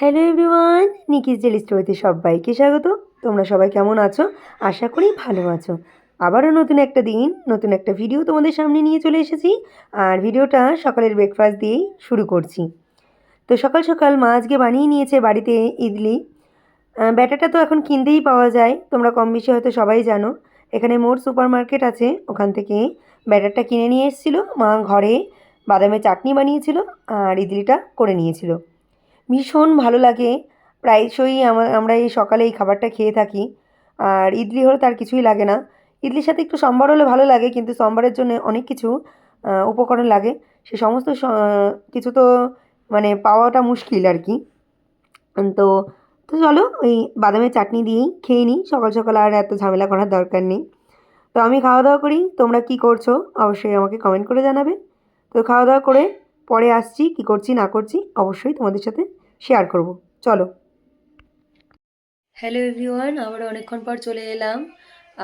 Hello everyone, নিকিস daily স্টোরিতে সবাইকে স্বাগত। তোমরা সবাই কেমন আছো? আশা করি ভালো আছো। আবারও নতুন একটা দিন, নতুন একটা ভিডিও তোমাদের সামনে নিয়ে চলে এসেছি। আর ভিডিওটা সকালের ব্রেকফাস্ট দিয়েই শুরু করছি। তো সকাল সকাল মা আজকে বানিয়ে নিয়েছে বাড়িতে ইডলি। ব্যাটাটা তো এখন কিনতেই পাওয়া যায়, তোমরা কম বেশি হয়তো সবাই জানো। এখানে মোর সুপার মার্কেট আছে, ওখান থেকে ব্যাটারটা কিনে নিয়ে এসেছিল। মা ঘরে বাদামের চাটনি বানিয়েছিল আর ইডলিটা করে নিয়েছিল। ভীষণ ভালো লাগে। প্রায়শই আমার এই সকালে এই খাবারটা খেয়ে থাকি। আর ইডলি হলে তার কিছুই লাগে না। ইডলির সাথে একটু সম্বার হলে ভালো লাগে, কিন্তু সম্বারের জন্য অনেক কিছু উপকরণ লাগে। সে সমস্ত কিছু তো মানে পাওয়াটা মুশকিল আর কি। তো তো চলো ওই বাদামের চাটনি দিয়েই খেয়ে নিই। সকাল সকাল আর এত ঝামেলা করার দরকার নেই। তো আমি খাওয়া দাওয়া করি। তোমরা কি করছ? অবশ্যই আমাকে কমেন্ট করে জানাবে। তো খাওয়া দাওয়া করে পরে আসছি, কি করছি না করছি, অবশ্যই তোমাদের সাথে শেয়ার করব। চলো। হ্যালো এভরিওয়ান আবার অনেকক্ষণ পর চলে এলাম।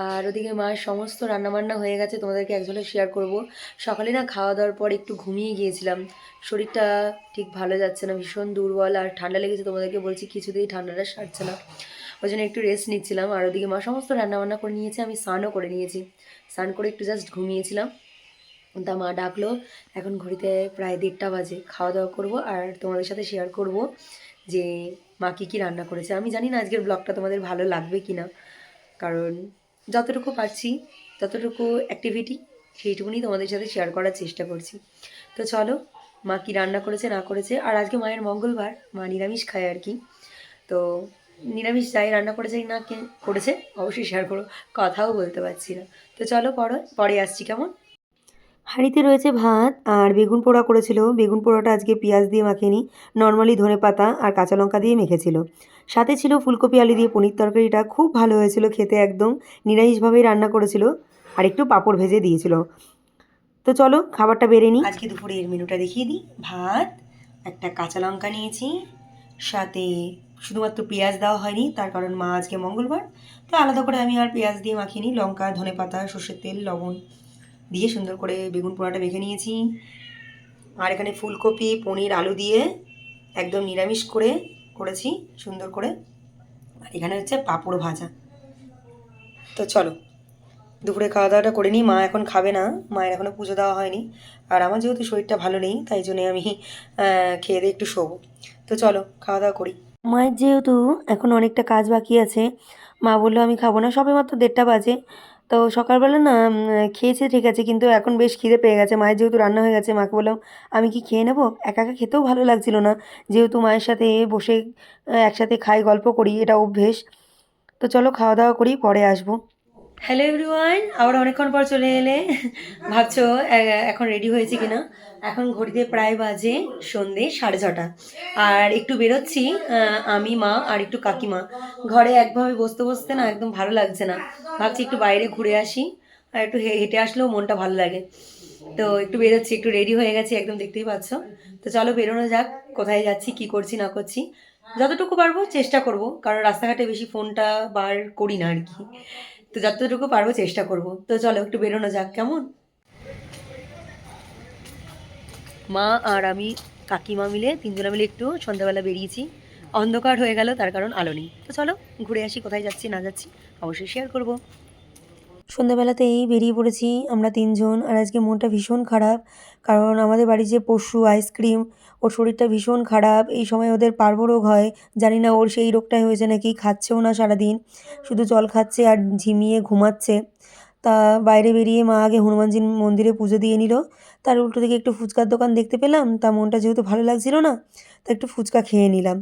আর ওদিকে মার সমস্ত রান্নাবান্না হয়ে গেছে, তোমাদেরকে একজনে শেয়ার করব। সকালে না খাওয়া দাওয়ার পর একটু ঘুমিয়ে গিয়েছিলাম। শরীরটা ঠিক ভালো যাচ্ছে না, ভীষণ দুর্বল, আর ঠান্ডা লেগেছে তোমাদেরকে বলছি কিছুতেই ঠান্ডাটা সারছে না। ওই জন্য একটু রেস্ট নিচ্ছিলাম। আর ওদিকে মা সমস্ত রান্নাবান্না করে নিয়েছে, আমি স্নানও করে নিয়েছি। স্নান করে একটু জাস্ট ঘুমিয়েছিলাম। তা মা ডাকলো, এখন ঘড়িতে প্রায় দেড়টা বাজে। খাওয়া দাওয়া করব আর তোমাদের সাথে শেয়ার করব যে মা কী কী রান্না করেছে। আমি জানি না আজকের ব্লগটা তোমাদের ভালো লাগবে কি না কারণ যতটুকু পারছি, ততটুকু অ্যাক্টিভিটি সেইটুকুনি তোমাদের সাথে শেয়ার করার চেষ্টা করছি। তো চলো, মা কী রান্না করেছে, না করেছে, আর আজকে মায়ের মঙ্গলবার, মা নিরামিষ খায় আর কি। তো নিরামিষ যাই রান্না করেছে না কে- করেছে, অবশ্যই শেয়ার করো, কথাও বলতে পারছি না। তো চলো পরে পরে আসছি, কেমন? হাঁড়িতে রয়েছে ভাত আর বেগুন পোড়া করেছিল। বেগুন পোড়াটা আজকে পেঁয়াজ দিয়ে মাখিনি নর্মালি ধনে পাতা আর কাঁচা লঙ্কা দিয়ে মেখেছিল। সাথে ছিল ফুলকপি, আলু দিয়ে পনির তরকারিটা খুব ভালো হয়েছিল খেতে একদম, নিরামিষভাবেই রান্না করেছিল আর একটু পাঁপড় ভেজে দিয়েছিল। তো চলো খাবারটা বেড়ে নিই। আজকে দুপুরে এর মেনুটা দেখিয়ে দিই। ভাত, একটা কাঁচা লঙ্কা নিয়েছি, সাথে শুধুমাত্র পেঁয়াজ দেওয়া হয়নি, তার কারণ মা আজকে মঙ্গলবার, তো আলাদা করে আমি আর পেঁয়াজ দিয়ে মাখিনি, লঙ্কা, ধনে পাতা, সর্ষের তেল, লবণ। দিয়ে সুন্দর করে বেগুন পোড়াটা মেখে নিয়েছি। আর এখানে ফুলকপি, পনির, আলু দিয়ে একদম নিরামিষ করে করেছি, সুন্দর করে। আর এখানে হচ্ছে পাঁপড় ভাজা। তো চলো, দুপুরে খাওয়া দাওয়াটা করে নিই। মা এখন খাবে না, মায়ের এখনও পুজো দেওয়া হয়নি। আর আমার যেহেতু শরীরটা ভালো নেই, তাই জন্যে আমি খেয়ে দিয়ে একটু শোবো। তো চলো খাওয়া দাওয়া করি। মায়ের যেহেতু এখন অনেকটা কাজ বাকি আছে, মা বলল আমি খাব না সবে মাত্র দেড়টা বাজে। তো সকালবেলা না খেয়েছে ঠিক আছে, কিন্তু এখন বেশ খিদে পেয়ে গেছে। মায়ের যেহেতু রান্না হয়ে গেছে, মাকে বললাম, আমি কি খেয়ে নেব? একা একা খেতেও ভালো লাগছিল না। যেহেতু মায়ের সাথে বসে একসাথে খাই, গল্প করি, এটা অভ্যেস। তো চলো খাওয়া দাওয়া করি, পরে আসব। হ্যালো এভরিওয়ান আবার অনেকক্ষণ পর চলে এলে। ভাবছ এখন রেডি হয়েছে কিনা? এখন ঘড়িতে প্রায় বাজে সন্ধে সাড়ে ছটা। আর একটু বেরোচ্ছি আমি, মা, আর একটু কাকিমা। ঘরে একভাবে বসতে বসতে না একদম ভালো লাগছে না। ভাবছি একটু বাইরে ঘুরে আসি। আর একটু হেঁটে আসলেও মনটা ভালো লাগে। তো একটু বেরোচ্ছি, একটু রেডি হয়ে গেছি, একদম দেখতেই পাচ্ছ। তো চলো বেরোনো যাক, কোথায় যাচ্ছি, কি করছি, না করছি। যতটুকু পারব চেষ্টা করব, কারণ রাস্তাঘাটে বেশি ফোনটা বার করি না আর কি। তো যতটুকু পারব চেষ্টা করব। তো চলো, একটু বেরোনো যাক, কেমন? মা আর আমি কাকিমা মিলে তিনজনে মিলে একটু সন্ধ্যাবেলা বেরিয়েছি। অন্ধকার হয়ে গেল, তার কারণ আলো নেই। তো চলো, ঘুরে আসি, কোথায় যাচ্ছি, না যাচ্ছি, অবশ্যই শেয়ার করব। সন্ধ্যাবেলাতেই বেরিয়ে পড়েছি আমরা তিনজন আর আজকে মনটা ভীষণ খারাপ। কারণ আমাদের বাড়ির যে পশু, আইসক্রিম, ওর শরীরটা ভীষণ খারাপ। এই সময় ওদের পার্ব রোগ হয়। জানি না ওর সেই রোগটাই হয়েছে নাকি, খাচ্ছেও না সারাদিন। শুধু জল খাচ্ছে আর ঝিমিয়ে ঘুমাচ্ছে। তা বাইরে বেরিয়ে মা আগে হনুমানজি মন্দিরে পুজো দিয়ে নিল। তার উল্টো দিকে একটু ফুচকার দোকান দেখতে পেলাম। তা মনটা যেহেতু ভালো লাগছিল না, তা একটু ফুচকা খেয়ে নিলাম।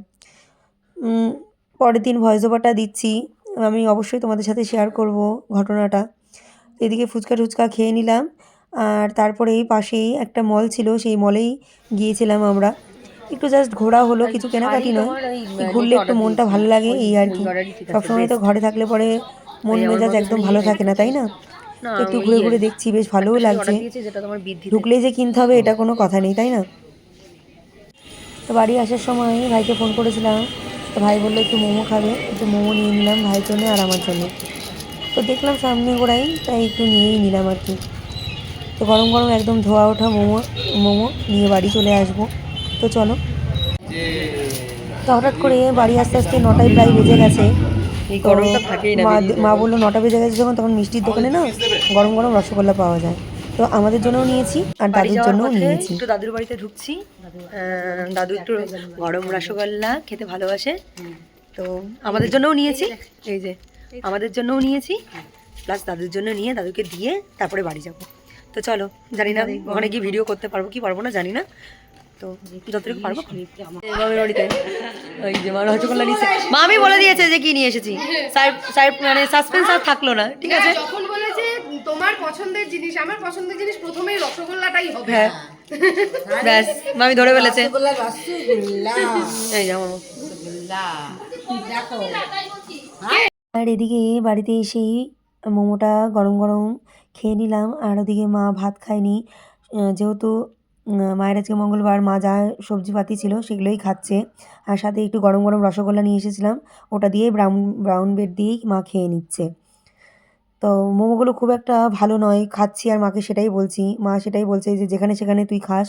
পরের দিন ভয়েস ওভারটা দিচ্ছি। আমি অবশ্যই তোমাদের সাথে শেয়ার করব ঘটনাটা। এদিকে ফুচকা টুচকা খেয়ে নিলাম। আর তারপরে এই পাশেই একটা মল ছিল সেই মলেই গিয়েছিলাম আমরা। একটু জাস্ট ঘোরা হলো কিছু কেনাকাটি নয়। ঘুরলে একটু মনটা ভালো লাগে এই আর কি। সবসময় তো ঘরে থাকলে পরে মন মেজাজ একদম ভালো থাকে না তাই না? একটু ঘুরে ঘুরে দেখছি বেশ ভালোও লাগছে। ঢুকলেই যে কিনতে হবে এটা কোনো কথা নেই তাই না? তো বাড়ি আসার সময় ভাইকে ফোন করেছিলাম। তো ভাই বলল একটু মোমো খাবে। একটু মোমো নিয়ে নিলাম ভাইয়ের জন্য আর আমার জন্য। তো দেখলাম সামনে গোড়াই তাই একটু নিয়েই নিলাম আর কি। তো গরম গরম একদম ধোয়া ওঠা মোমো মোমো নিয়ে বাড়ি চলে আসব। তো চলো। তো হঠাৎ করে বাড়ি আস্তে আস্তে নটায় প্রায় বেজে গেছে। গরমটা মা বলল নটা বেজে গেছে যখন তখন মিষ্টির দোকানে না গরম গরম রসগোল্লা পাওয়া যায়। তো আমাদের জন্যও নিয়েছি আর দাদুর জন্যও নিয়েছি। একটু দাদুর বাড়িতে ঢুকছি। দাদু একটু গরম রসগোল্লা খেতে ভালোবাসে। তো আমাদের জন্যও নিয়েছি। এই যে। আমাদের জন্যও নিয়েছি প্লাস দাদুর জন্য নিয়ে দাদুকে দিয়ে তারপরে বাড়ি যাব। তো চলো জানি না ওখানে গিয়ে ভিডিও করতে পারব কি পারব না জানি না। তো যতটুকু পারব মামির ওই যে মা রসগোল্লা নিয়েছে মা আমি বলে দিয়েছে যে কি নিয়ে এসেছি। মানে সাসপেন্স আর থাকল না ঠিক আছে? যখন বলেছে তোমার পছন্দের জিনিস আমার পছন্দের জিনিস প্রথমেই রসগোল্লাটাই হবে। হ্যাঁ। ব্যাস মামি ধরে ফেলেছে। এই যাও আর এদিকে বাড়িতে এসেই মোমোটা গরম গরম খেয়ে নিলাম। আর ওদিকে মা ভাত খায়নি। যেহেতু মায়ের আজকে মঙ্গলবার, মা যা সবজিপাতি ছিল সেগুলোই খাচ্ছে। আর সাথে একটু গরম গরম রসগোল্লা নিয়ে এসেছিলাম। ওটা দিয়ে ব্রাউন ব্রাউন ব্রেড দিয়েই মা খেয়ে নিচ্ছে। তো মোমোগুলো খুব একটা ভালো নয়। খাচ্ছি আর মাকে সেটাই বলছি। মা সেটাই বলছে যে, যেখানে সেখানে তুই খাস।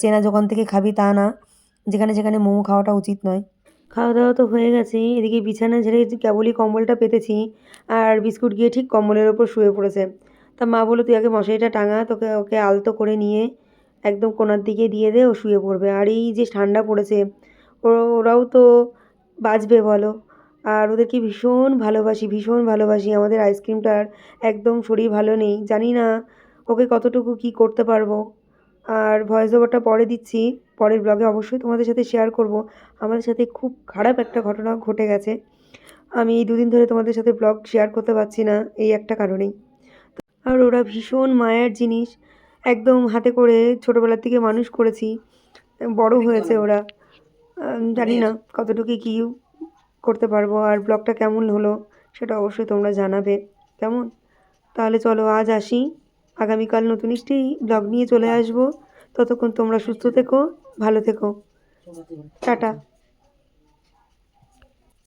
চেনা দোকান থেকে খাবি তা না। যেখানে সেখানে মোমো খাওয়াটা উচিত নয়। খাওয়া দাওয়া তো হয়ে গেছে। এদিকে বিছানা ঝেড়ে কেবলই কম্বলটা পেতেছি আর বিস্কুট গিয়ে ঠিক কম্বলের ওপর শুয়ে পড়েছে। তা মা বলো তুই আগে মশারিটা টাঙা, তোকে, ওকে আলতো করে নিয়ে একদম কোনার দিকে দিয়ে দে, ও শুয়ে পড়বে। আর এই যে ঠান্ডা পড়েছে ওরাও তো বাঁচবে বলো। আর ওদেরকে ভীষণ ভালোবাসি ভীষণ ভালোবাসি। আমাদের আইসক্রিমটার একদম শরীর ভালো নেই। জানি না ওকে কতটুকু কি করতে পারব। আর ভয়েস ওভারটা পরে দিচ্ছি। পরের ব্লগে অবশ্যই তোমাদের সাথে শেয়ার করব। আমাদের সাথে খুব খারাপ একটা ঘটনা ঘটে গেছে। আমি এই দুদিন ধরে তোমাদের সাথে ব্লগ শেয়ার করতে পারছি না, এই একটা কারণেই। আর ওরা ভীষণ মায়ের জিনিস। একদম হাতে করে ছোটোবেলার থেকে মানুষ করেছি। বড় হয়েছে ওরা। জানি না কতটুকু কী করতে পারব আর ব্লগটা কেমন হলো সেটা অবশ্যই তোমরা জানাবে। কেমন? তাহলে চলো আজ আসি। আগামীকাল নতুন একটি ব্লগ নিয়ে চলে আসব। ততক্ষণ তোমরা সুস্থ থেকো ভালো থেকো। টাটা।